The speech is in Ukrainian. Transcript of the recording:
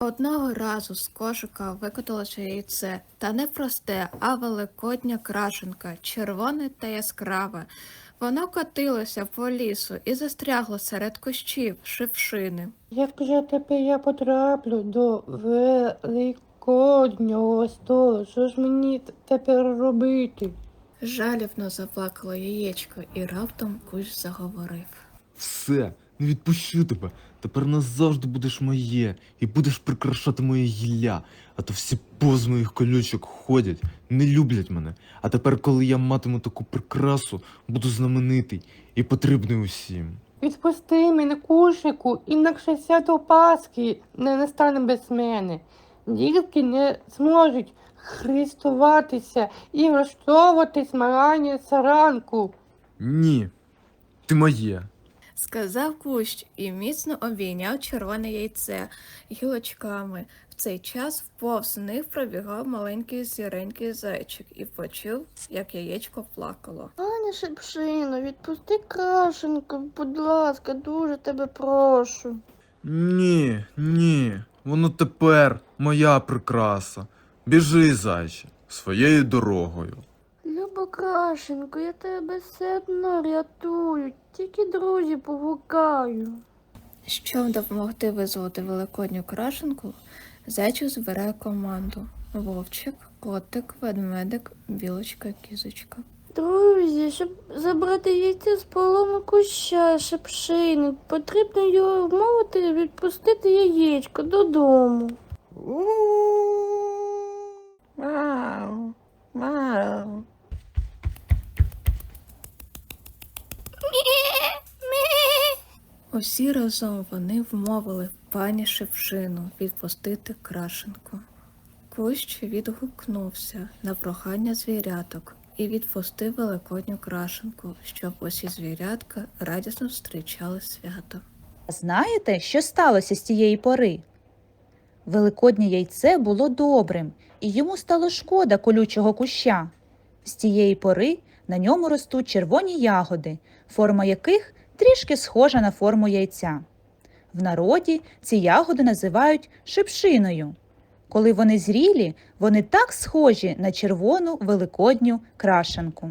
Одного разу з кошика викоталося яйце, та не просте, а великодня крашенка, червоне та яскраве. Воно котилося по лісу і застрягло серед кущів шипшини. Як же тепер я потраплю до великоднього столу? Що ж мені тепер робити? Жалібно заплакало яєчко, і раптом кущ заговорив. Все, не відпущу тебе. Тепер назавжди будеш моє і будеш прикрашати моє гілля. А то всі поз моїх колючок ходять, не люблять мене. А тепер, коли я матиму таку прикрасу, буду знаменитий і потрібний усім. Відпусти мене, кушику, інакше свято Пасхи не настане без мене. Дітки не зможуть хрестуватися і влаштовувати змагання царанку. Ні, ти моє. Сказав кущ і міцно обійняв червоне яйце гілочками. В цей час повз них пробігав маленький сіренький зайчик і почув, як яєчко плакало. Пані Шипшино, відпусти крашенку, будь ласка, дуже тебе прошу. Ні, ні, воно тепер моя прикраса. Біжи, зайче, своєю дорогою. Люба я тебе все одно рятую, тільки друзі погукаю. Щоб допомогти визволити великодню крашенку, зайчик збирає команду: вовчик, котик, ведмедик, білочка, кізочка. Друзі, щоб забрати яйце з полону куща шипшини, потрібно його вмовити відпустити яєчко додому. Усі разом вони вмовили пані Шевшину відпустити крашенку. Кущ відгукнувся на прохання звіряток і відпустив великодню крашенку, щоб усі звірятка радісно зустрічали свято. Знаєте, що сталося з тієї пори? Великоднє яйце було добрим, і йому стало шкода колючого куща. З тієї пори на ньому ростуть червоні ягоди, форма яких трішки схожа на форму яйця. В народі ці ягоди називають шипшиною. Коли вони зрілі, вони так схожі на червону великодню крашенку.